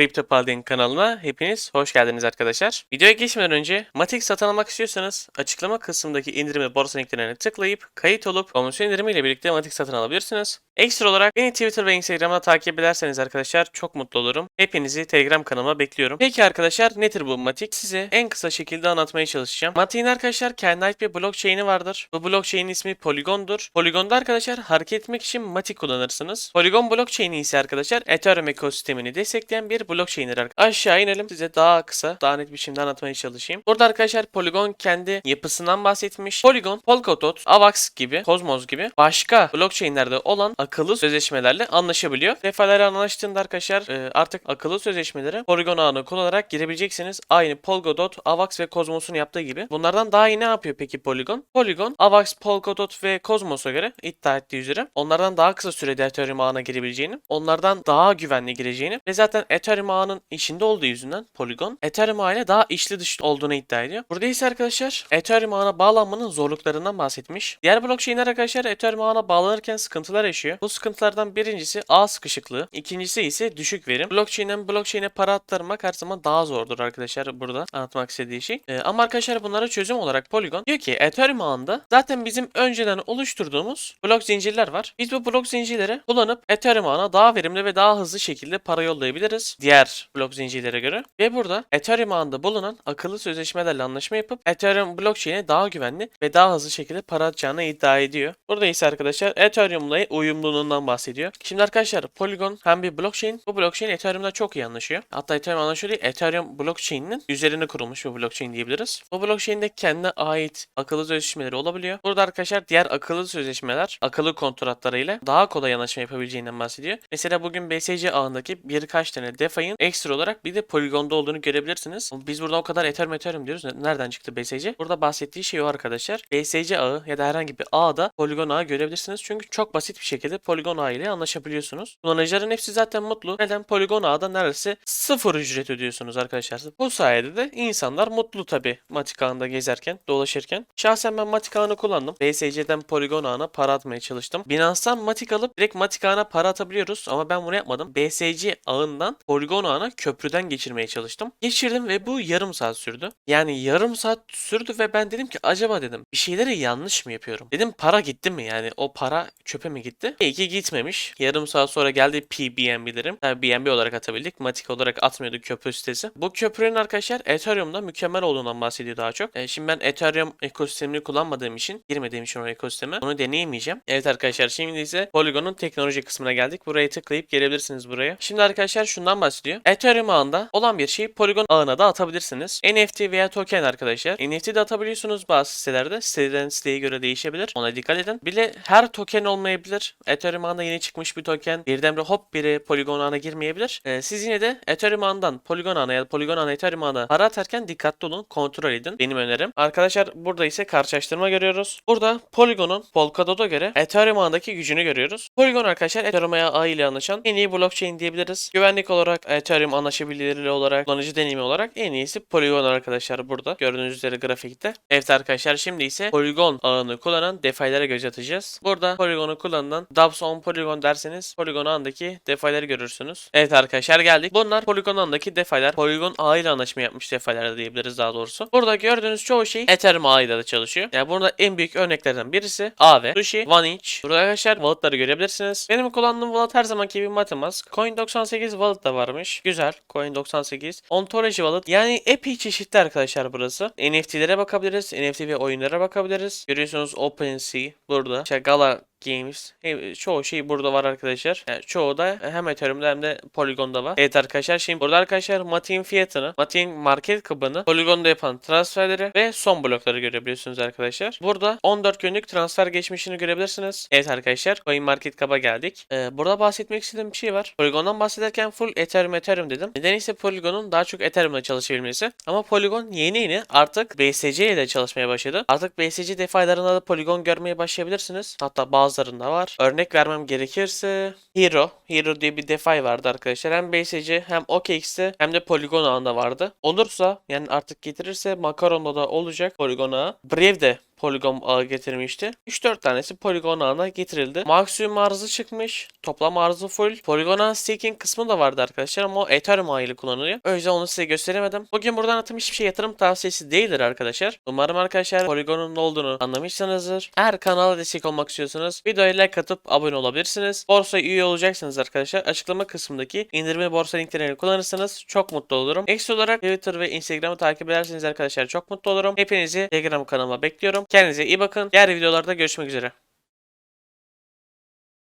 CryptoPaladin kanalına hepiniz hoş geldiniz arkadaşlar. Videoya geçmeden önce Matic satın almak istiyorsanız açıklama kısmındaki indirimi borsa linklerine tıklayıp kayıt olup komisyon indirimiyle birlikte Matic satın alabilirsiniz. Ekstra olarak beni Twitter ve Instagram'da takip ederseniz arkadaşlar çok mutlu olurum. Hepinizi Telegram kanalıma bekliyorum. Peki arkadaşlar nedir bu Matic? Size en kısa şekilde anlatmaya çalışacağım. Matic'in arkadaşlar kendi ait bir blockchain'i vardır. Bu blockchain'in ismi Polygon'dur. Polygon'da arkadaşlar hareket etmek için Matic kullanırsınız. Polygon blockchain'i ise arkadaşlar Ethereum ekosistemini destekleyen bir blockchain'dir. Aşağı inelim size daha kısa, daha net biçimde anlatmaya çalışayım. Burada arkadaşlar Polygon kendi yapısından bahsetmiş. Polygon, Polkadot, Avax gibi, Cosmos gibi başka blockchain'lerde olan akıllı sözleşmelerle anlaşabiliyor. Defalarla anlaştığında arkadaşlar e, artık akıllı sözleşmelere Polygon ağını kullanarak girebileceksiniz. Aynı Polkadot, Avax ve Cosmos'un yaptığı gibi. Bunlardan daha iyi ne yapıyor peki Polygon? Polygon, Avax, Polkadot ve Cosmos'a göre iddia ettiği üzere onlardan daha kısa sürede Ethereum ağına girebileceğini, onlardan daha güvenli gireceğini ve zaten Ethereum ağının içinde olduğu yüzünden Polygon, Ethereum ağıyla daha içli dışlı olduğunu iddia ediyor. Burada ise arkadaşlar Ethereum ağına bağlanmanın zorluklarından bahsetmiş. Diğer blockchain'ler arkadaşlar Ethereum ağına bağlanırken sıkıntılar yaşıyor. Bu sıkıntılardan birincisi ağ sıkışıklığı, ikincisi ise düşük verim. Blockchain'den blockchain'e para aktarmak her zaman daha zordur arkadaşlar burada anlatmak istediği şey. Ee, ama arkadaşlar bunlara çözüm olarak Polygon diyor ki Ethereum ağında zaten bizim önceden oluşturduğumuz blok zincirler var. Biz bu blok zincirleri kullanıp Ethereum ağına daha verimli ve daha hızlı şekilde para yollayabiliriz. Diğer blok zincirlere göre. Ve burada Ethereum ağında bulunan akıllı sözleşmelerle anlaşma yapıp Ethereum blockchain'e daha güvenli ve daha hızlı şekilde para atacağını iddia ediyor. Burada ise arkadaşlar Ethereum'la uyumluluğundan bahsediyor. Şimdi arkadaşlar Polygon hem bir blockchain. Bu blockchain Ethereum'la çok iyi anlaşıyor. Hatta Ethereum anlaşıyor değil. Ethereum blockchain'inin üzerine kurulmuş bir blockchain diyebiliriz. Bu blockchain'de kendine ait akıllı sözleşmeleri olabiliyor. Burada arkadaşlar diğer akıllı sözleşmeler akıllı kontratları ile daha kolay anlaşma yapabileceğinden bahsediyor. Mesela bugün BSC ağındaki birkaç tane DeFi'nin ekstra olarak bir de Polygon'da olduğunu görebilirsiniz. Biz burada o kadar Ethereum Ethereum diyoruz. Nereden çıktı BSC? Burada bahsettiği şey o arkadaşlar. BSC ağı ya da herhangi bir ağda Polygon ağı görebilirsiniz. Çünkü çok basit bir şekilde Polygon ağı ile anlaşabiliyorsunuz. Kullanıcıların hepsi zaten mutlu. Neden? Polygon ağda neredeyse sıfır ücret ödüyorsunuz arkadaşlar. Bu sayede de insanlar mutlu tabi Matik ağında gezerken, dolaşırken. Şahsen ben Matik ağını kullandım. BSC'den Polygon ağına para atmaya çalıştım. Binance'dan Matik alıp direkt Matik ağına para atabiliyoruz ama ben bunu yapmadım. BSC ağından Polygon ağına köprüden geçirmeye çalıştım. Geçirdim ve bu yarım saat sürdü. Yani yarım saat sürdü ve ben dedim ki acaba dedim bir şeyleri yanlış mı yapıyorum? Dedim para gitti mi yani o para çöpe mi gitti? İyi ki gitmemiş. Yarım saat sonra geldi PBNB'lerim. Yani BNB olarak atabildik. Matik olarak atmıyorduk köprü sitesi. Bu köprünün arkadaşlar Ethereum'da mükemmel olduğundan bahsediyor daha çok. E, şimdi ben Ethereum ekosistemini kullanmadığım için, girmediğim için o ekosisteme onu deneyemeyeceğim. Evet arkadaşlar şimdi ise Polygon'un teknoloji kısmına geldik. Buraya tıklayıp gelebilirsiniz buraya. Şimdi arkadaşlar şundan bahsediyor. Ethereum ağında olan bir şeyi Polygon ağına da atabilirsiniz. NFT veya token arkadaşlar. NFT de atabiliyorsunuz bazı sitelerde. Siteden siteye göre değişebilir. Ona dikkat edin. Bir de her token olmayabilir. Ethereum ağında yeni çıkmış bir token. Birdenbire hop biri Polygon ağına girmeyebilir. Ee, siz yine de Ethereum ağından Polygon ağına ya da Polygon ağına Ethereum ağına para atarken dikkatli olun. Kontrol edin. Benim önerim. Arkadaşlar burada ise karşılaştırma görüyoruz. Burada Polygon'un Polkadot'a göre Ethereum ağındaki gücünü görüyoruz. Polygon arkadaşlar Ethereum ağı ile anlaşan en iyi blockchain diyebiliriz. Güvenlik olarak Ethereum anlaşabilirliği olarak, kullanıcı deneyimi olarak en iyisi Polygon arkadaşlar burada. Gördüğünüz üzere grafikte. Evet arkadaşlar şimdi ise Polygon ağını kullanan DeFi'lere göz atacağız. Burada Polygon'u kullanılan Dapps on Polygon derseniz Polygon ağındaki DeFi'leri görürsünüz. Evet arkadaşlar geldik. Bunlar Polygon ağındaki DeFi'ler. Polygon ağıyla anlaşma yapmış DeFi'ler diyebiliriz daha doğrusu. Burada gördüğünüz çoğu şey Ethereum ağıyla da çalışıyor. Yani burada en büyük örneklerden birisi Aave, Sushi, OneInch. Burada arkadaşlar wallet'ları görebilirsiniz. Benim kullandığım wallet her zamanki gibi Metamask. Coin98 wallet da varmış. Güzel. Coin98. Ontology wallet. Yani epey çeşitli arkadaşlar burası. NFT'lere bakabiliriz. NFT ve oyunlara bakabiliriz. Görüyorsunuz OpenSea burada. İşte Gala Games. Çoğu şey burada var arkadaşlar. Yani çoğu da hem Ethereum'da hem de Polygon'da var. Evet arkadaşlar şimdi burada arkadaşlar Matik'in fiyatını, Matik'in market kabını, Polygon'da yapan transferleri ve son blokları görebiliyorsunuz arkadaşlar. Burada 14 günlük transfer geçmişini görebilirsiniz. Evet arkadaşlar Coin Market Cap'a geldik. Ee, burada bahsetmek istediğim bir şey var. Polygon'dan bahsederken full Ethereum Ethereum dedim. Neden ise Polygon'un daha çok Ethereum'la çalışabilmesi. Ama Polygon yeni yeni artık BSC ile çalışmaya başladı. Artık BSC defaylarında da Polygon görmeye başlayabilirsiniz. Hatta bazılarında var. Örnek vermem gerekirse Hero. Hero diye bir DeFi vardı arkadaşlar. Hem BSC hem OKX'te hem de Polygon ağında vardı. Olursa yani artık getirirse Makaron'da da olacak Polygon ağı. Brave de Polygon ağı getirmişti. 3-4 tanesi Polygon ağına getirildi. Maksimum arzı çıkmış. Toplam arzı full. Polygon ağı staking kısmı da vardı arkadaşlar ama o Ethereum ağı ile kullanılıyor. O yüzden onu size gösteremedim. Bugün buradan atım hiçbir şey yatırım tavsiyesi değildir arkadaşlar. Umarım arkadaşlar Polygon'un ne olduğunu anlamışsınızdır. Eğer kanala destek olmak istiyorsanız videoya like atıp abone olabilirsiniz. Borsaya üye olacaksınız arkadaşlar. Açıklama kısmındaki indirme borsa linklerini kullanırsanız çok mutlu olurum. Ekstra olarak Twitter ve Instagram'ı takip ederseniz arkadaşlar çok mutlu olurum. Hepinizi Telegram kanalıma bekliyorum. Kendinize iyi bakın. Diğer videolarda görüşmek üzere.